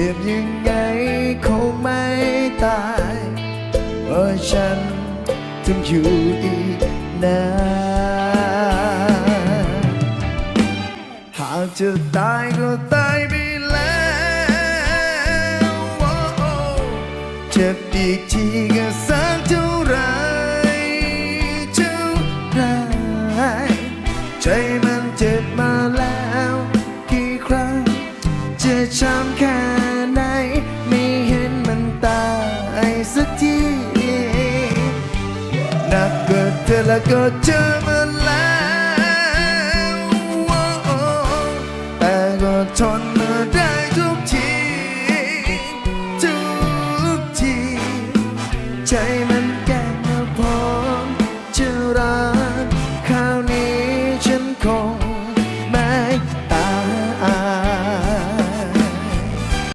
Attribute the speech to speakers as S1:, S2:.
S1: เก็บยังไงคงไม่ตายเพราะฉันต้องอยู่อีกนานหากจะตายก็ตายไปแล้วเจ็บอีกทีก็สักเท่าไรเท่าไรใจมันเจ็บมาแล้ว กี่ครั้งจะช้ำแค่ นักเกิดเธอแล้วก็เจอมาแล้วแต่ก็ทนมาได้ทุกที ทุกที ใจมัน